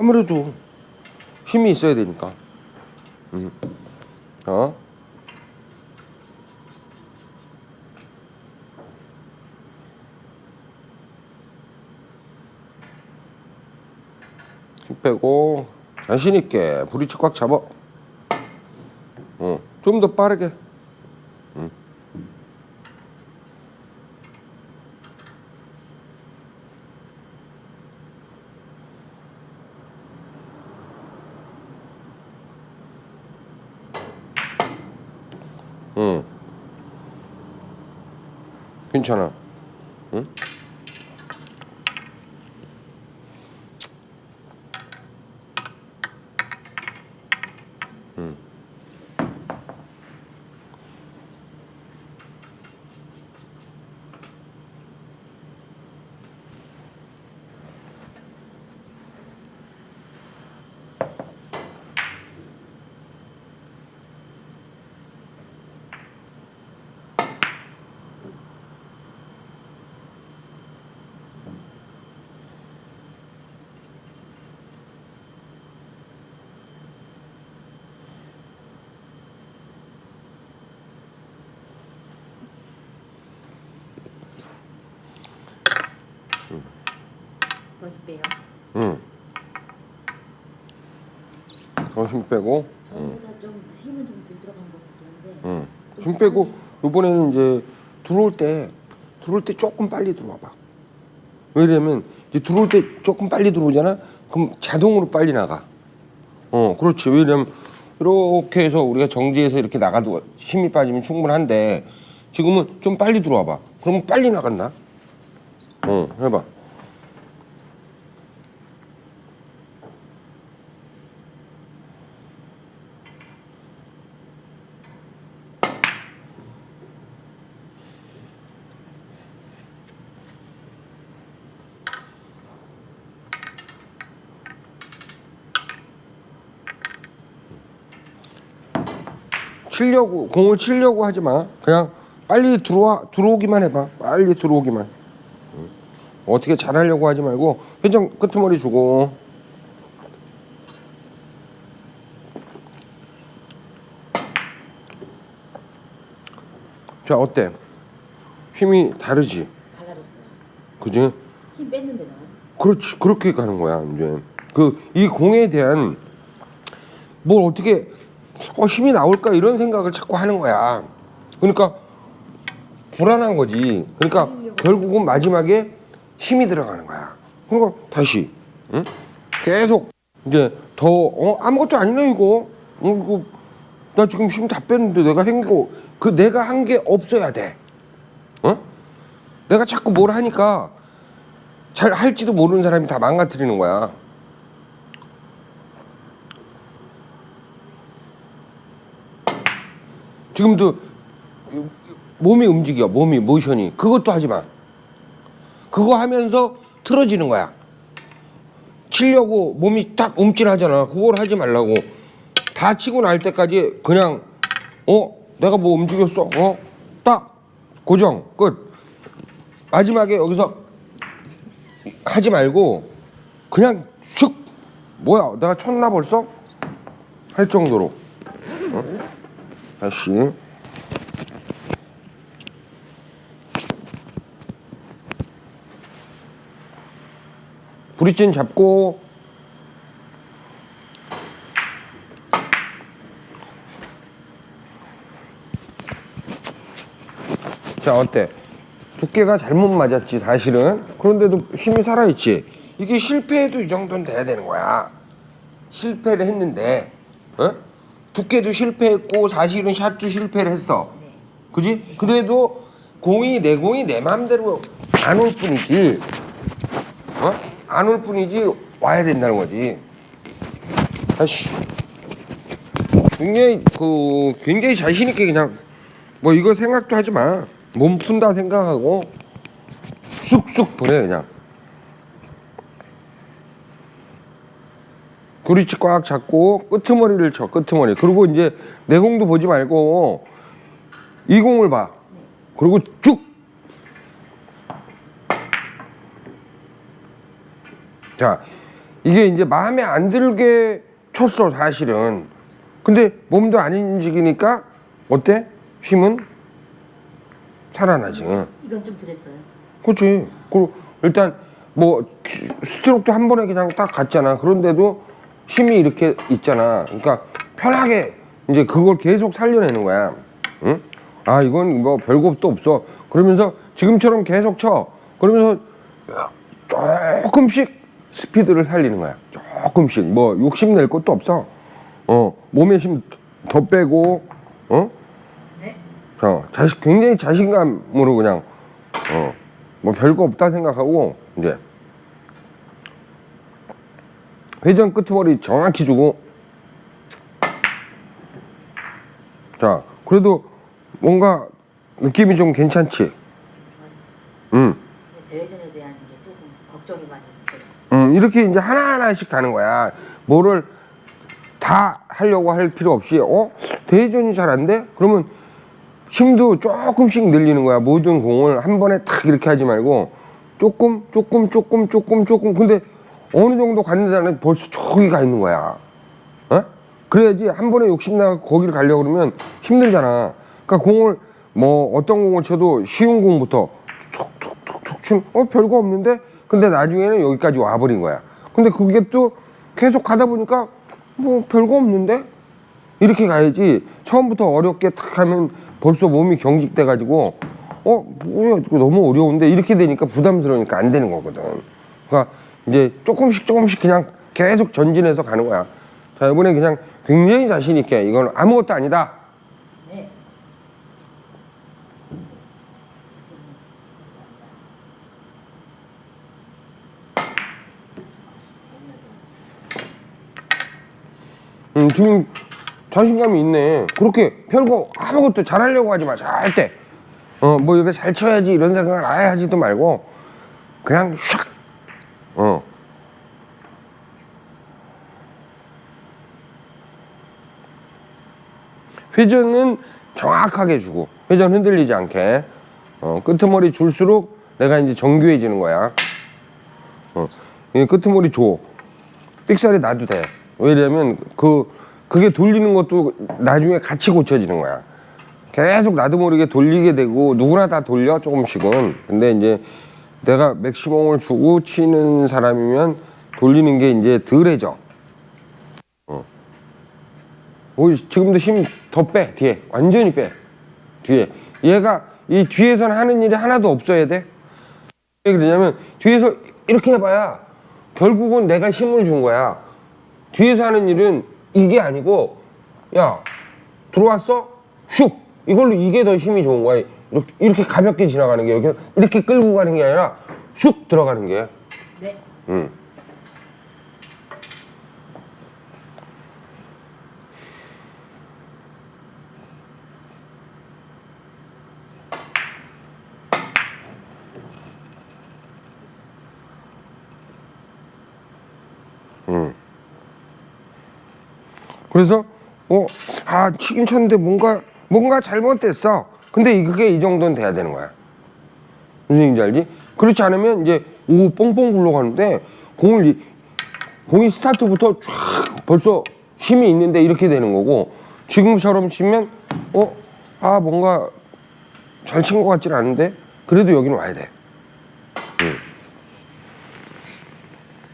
아무래도 힘이 있어야 되니까. 음. 어? 힘 빼고 자신 있게 브릿지 꽉 잡아. 어, 좀 더 빠르게. 음. 응. 괜찮아. 응? 빼요. 응. 더힘 빼고. 전보다 좀 힘은 좀 덜 들어간 것 같긴 한데. 응. 힘 빼고 이번에는 이제 들어올 때 들어올 때 조금 빨리 들어와봐. 왜냐면 이제 들어올 때 조금 빨리 들어오잖아. 그럼 자동으로 빨리 나가. 어, 그렇지. 왜냐면 이렇게 해서 우리가 정지해서 이렇게 나가도 힘이 빠지면 충분한데 지금은 좀 빨리 들어와봐. 그러면 빨리 나간다. 어, 해봐. 치려고 공을 치려고 하지 마. 그냥 빨리 들어와 들어오기만 해봐. 빨리 들어오기만. 응. 어떻게 잘하려고 하지 말고 회전 끄트머리 주고. 자 어때? 힘이 다르지, 달라졌어요. 그지? 힘 뺐는데 나. 그렇지 그렇게 가는 거야 이제 그 이 공에 대한 뭘 어떻게 어, 힘이 나올까 이런 생각을 자꾸 하는 거야 그러니까 불안한 거지 그러니까 결국은 마지막에 힘이 들어가는 거야 그러니까 다시 응? 계속 이제 더 어, 아무것도 아니네 이거 어, 이거 나 지금 힘 다 뺐는데 내가 한거 그 내가 한 게 없어야 돼 어? 내가 자꾸 뭘 하니까 잘 할지도 모르는 사람이 다 망가뜨리는 거야. 지금도 몸이 움직여, 몸이 모션이 그것도 하지 마. 그거 하면서 틀어지는 거야. 치려고 몸이 딱 움찔하잖아. 그걸 하지 말라고. 다 치고 날 때까지 그냥 어 내가 뭐 움직였어? 어딱 고정 끝. 마지막에 여기서 하지 말고 그냥 슉 뭐야 내가 쳤나 벌써 할 정도로 어? 다시. 브릿진 잡고. 자 어때? 두께가 잘못 맞았지 사실은. 그런데도 힘이 살아있지. 이게 실패해도 이 정도는 돼야 되는 거야. 실패를 했는데 어? 두께도 실패했고 사실은 샷도 실패를 했어 그지? 그래도 공이 내 공이 내 마음대로 안 올 뿐이지 어? 안 올 뿐이지 와야 된다는 거지 아씨 굉장히 그 굉장히 자신 있게 그냥 뭐 이거 생각도 하지 마. 몸 푼다 생각하고 쑥쑥 보내 그냥. 브릿지 꽉 잡고 끄트머리를 쳐 끄트머리. 그리고 이제 내 공도 보지 말고 이 공을 봐. 그리고 쭉. 자, 이게 이제 마음에 안 들게 쳤어 사실은. 근데 몸도 안 움직이니까 어때? 힘은 살아나지. 응. 이건 좀 그랬어요. 그렇지. 그리고 일단 뭐 스트로크도 한 번에 그냥 딱 갔잖아. 그런데도 힘이 이렇게 있잖아. 그러니까 편하게 이제 그걸 계속 살려내는 거야. 응? 아 이건 뭐 별것도 없어. 그러면서 지금처럼 계속 쳐. 그러면서 조금씩 스피드를 살리는 거야. 조금씩 뭐 욕심 낼 것도 없어. 어 몸에 힘 더 빼고 어 네. 어, 자신, 굉장히 자신감으로 그냥, 어, 뭐 별거 없다 생각하고, 이제, 회전 끄트머리 정확히 주고, 자, 그래도 뭔가 느낌이 좀 괜찮지? 응, 근데 대회전에 대한 게 조금 걱정이 많이 돼요. 응, 이렇게 이제 하나하나씩 가는 거야. 뭐를 다 하려고 할 필요 없이, 어? 대회전이 잘 안 돼? 그러면 힘도 조금씩 늘리는 거야. 모든 공을 한 번에 탁 이렇게 하지 말고 조금, 조금, 조금, 조금, 조금. 근데 어느 정도 갔는다는 벌써 저기 가 있는 거야. 어? 그래야지 한 번에 욕심나고 거기를 가려고 그러면 힘들잖아. 그러니까 공을 뭐 어떤 공을 쳐도 쉬운 공부터 툭툭툭툭 치면 어 별거 없는데 근데 나중에는 여기까지 와버린 거야. 근데 그게 또 계속 가다 보니까 뭐 별거 없는데 이렇게 가야지 처음부터 어렵게 탁 하면 벌써 몸이 경직돼 가지고 어 뭐야 너무 어려운데 이렇게 되니까 부담스러우니까 안 되는 거거든 그러니까 이제 조금씩 조금씩 그냥 계속 전진해서 가는 거야. 자 이번에 그냥 굉장히 자신 있게 이건 아무것도 아니다. 네. 음, 지금 자신감이 있네. 그렇게 별거 아무것도 잘하려고 하지 마. 절대. 어뭐 이렇게 잘 쳐야지 이런 생각을 아예 하지도 말고 그냥 샥 어. 회전은 정확하게 주고 회전 흔들리지 않게 어, 끄트머리 줄수록 내가 이제 정교해지는 거야. 어, 이 끄트머리 줘. 삑사리 놔도 돼. 왜냐면 그 그게 돌리는 것도 나중에 같이 고쳐지는 거야. 계속 나도 모르게 돌리게 되고 누구나 다 돌려 조금씩은. 근데 이제 내가 맥시멈을 주고 치는 사람이면 돌리는 게 이제 덜해져. 어. 오, 지금도 힘 더 빼 뒤에. 완전히 빼 뒤에. 얘가 이 뒤에서는 하는 일이 하나도 없어야 돼. 왜 그러냐면 뒤에서 이렇게 해봐야 결국은 내가 힘을 준 거야. 뒤에서 하는 일은 이게 아니고 야 들어왔어? 슉! 이걸로 이게 더 힘이 좋은 거야 이렇게, 이렇게 가볍게 지나가는 게 이렇게, 이렇게 끌고 가는 게 아니라 슉 들어가는 게 네. 응. 응. 그래서 어, 아 치긴 쳤는데 뭔가 뭔가 잘못됐어. 근데 그게 이 정도는 돼야 되는 거야. 무슨 얘기인지 알지? 그렇지 않으면 이제 오 뽕뽕 굴러가는데 공을 이- 공이 스타트부터 쫙 벌써 힘이 있는데 이렇게 되는 거고 지금처럼 치면 어 아 뭔가 잘 친 것 같지는 않은데 그래도 여기는 와야 돼. 응.